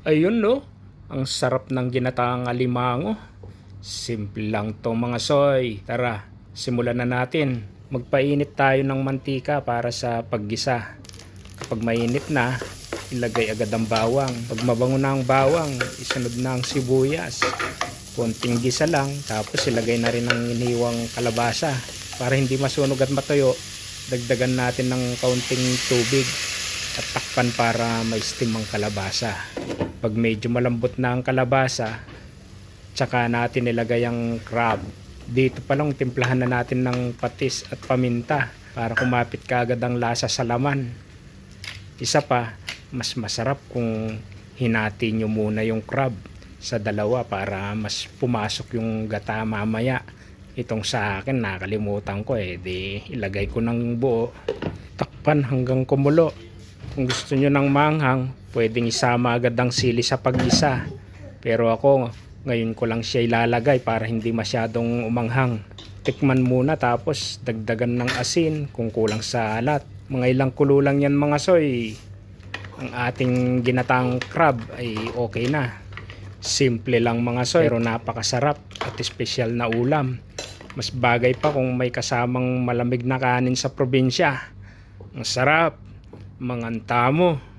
Ayun no, ang sarap ng ginataang alimango. Simple lang to mga soy. Tara, simulan na natin. Magpainit tayo ng mantika para sa paggisa. Kapag mainit na, ilagay agad ang bawang. Pag mabango na ang bawang, isunod na ang sibuyas. Konting gisa lang, tapos ilagay na rin ang iniwang kalabasa. Para hindi masunog at matuyo, dagdagan natin ng kaunting tubig at takpan para may steam ang kalabasa. Pag medyo malambot na ang kalabasa, tsaka natin ilagay ang crab. Dito pa lang timplahan na natin ng patis at paminta para kumapit kaagad ang lasa sa laman. Isa pa, mas masarap kung hinati nyo muna yung crab sa dalawa para mas pumasok yung gata mamaya. Itong sa akin nakalimutan ko eh, di ilagay ko ng buo. Takpan hanggang kumulo. Kung gusto nyo ng manghang, pwedeng isama agad ang sili sa pag-isa. Pero ako, ngayon ko lang siya ilalagay para hindi masyadong umanghang. Tikman muna tapos dagdagan ng asin kung kulang sa alat. Mga ilang kulo lang yan mga soy. Ang ating ginatang crab ay okay na. Simple lang mga soy pero napakasarap at espesyal na ulam. Mas bagay pa kung may kasamang malamig na kanin sa probinsya. Ang sarap, mga antamo.